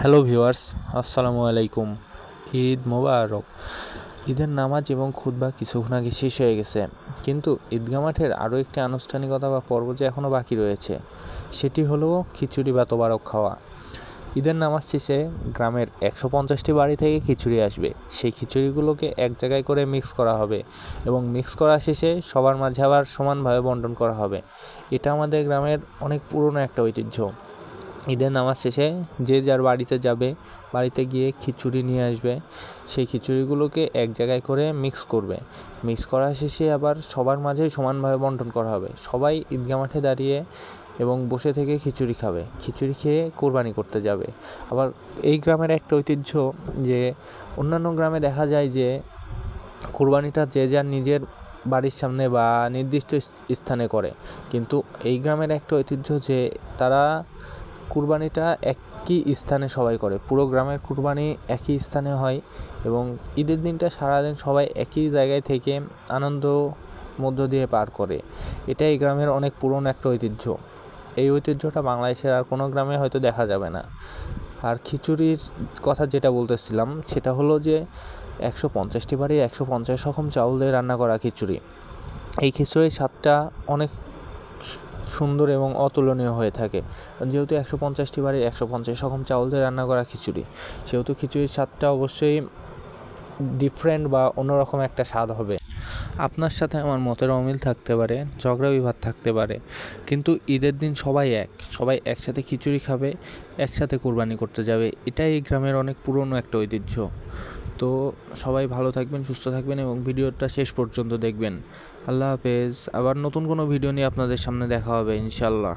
Hello viewers, আসসালামু আলাইকুম। ঈদ মোবারক। ঈদের নামাজ এবং খুতবা কিছুক্ষণ আগে শেষ হয়ে গেছে। কিন্তু ঈদগা মাঠের আরও একটি আনুষ্ঠানিকতা বা পর্ব যে এখনও বাকি রয়েছে, সেটি হলো খিচুড়ি বা তোবারক খাওয়া। ঈদের নামাজ শেষে গ্রামের একশো পঞ্চাশটি বাড়ি থেকে খিচুড়ি আসবে। সেই খিচুড়িগুলোকে এক জায়গায় করে মিক্স করা হবে এবং মিক্স করা শেষে সবার মাঝে আবার সমানভাবে বন্টন করা হবে। এটা আমাদের গ্রামের অনেক পুরনো একটা ঐতিহ্য। ঈদের নামাজ শেষে যে যার বাড়িতে যাবে, বাড়িতে গিয়ে খিচুড়ি নিয়ে আসবে, সেই খিচুড়িগুলোকে এক জায়গায় করে মিক্স করবে। মিক্স করা শেষে আবার সবার মাঝেই সমানভাবে বন্টন করা হবে। সবাই ঈদগাহ মাঠে দাঁড়িয়ে এবং বসে থেকে খিচুড়ি খাবে। খিচুড়ি খেয়ে কোরবানি করতে যাবে। আবার এই গ্রামের একটা ঐতিহ্য যে, অন্যান্য গ্রামে দেখা যায় যে, কোরবানিটা যে যার নিজের বাড়ির সামনে বা নির্দিষ্ট স্থানে করে। কিন্তু এই গ্রামের একটা ঐতিহ্য যে, তারা কুরবানিটা একই স্থানে সবাই করে। পুরো গ্রামের কুরবানি একই স্থানে হয় এবং ঈদের দিনটা সারাদিন সবাই একই জায়গায় থেকে আনন্দ মধ্য দিয়ে পার করে। এটা এই গ্রামের অনেক পুরনো একটা ঐতিহ্য। এই ঐতিহ্যটা বাংলাদেশের আর কোনো গ্রামে হয়তো দেখা যাবে না। আর খিচুড়ির কথা যেটা বলতেছিলাম, সেটা হলো যে একশো পঞ্চাশটি বাড়ি একশো পঞ্চাশ রকম চাউল দিয়ে রান্না করা খিচুড়ি। এই খিচুড়ির স্বাদটা অনেক সুন্দর এবং অতুলনীয় হয়ে থাকে। যেহেতু একশো পঞ্চাশটি বাড়ির একশো পঞ্চাশ রকম চাউল দিয়ে রান্না করা খিচুড়ি, সেহেতু খিচুড়ির স্বাদটা অবশ্যই ডিফারেন্ট বা অন্যরকম একটা স্বাদ হবে। আপনার সাথে আমার মতের অমিল থাকতে পারে, ঝগড়া বিবাদ থাকতে পারে, কিন্তু ঈদের দিন সবাই এক, সবাই একসাথে খিচুড়ি খাবে, একসাথে কোরবানি করতে যাবে। এটাই এই গ্রামের অনেক পুরনো একটা ঐতিহ্য। তো সবাই ভালো থাকবেন, সুস্থ থাকবেন এবং ভিডিওটা শেষ পর্যন্ত দেখবেন। আল্লাহ হাফেজ। আবার নতুন কোনো ভিডিও নিয়ে আপনাদের সামনে দেখা হবে ইনশাল্লাহ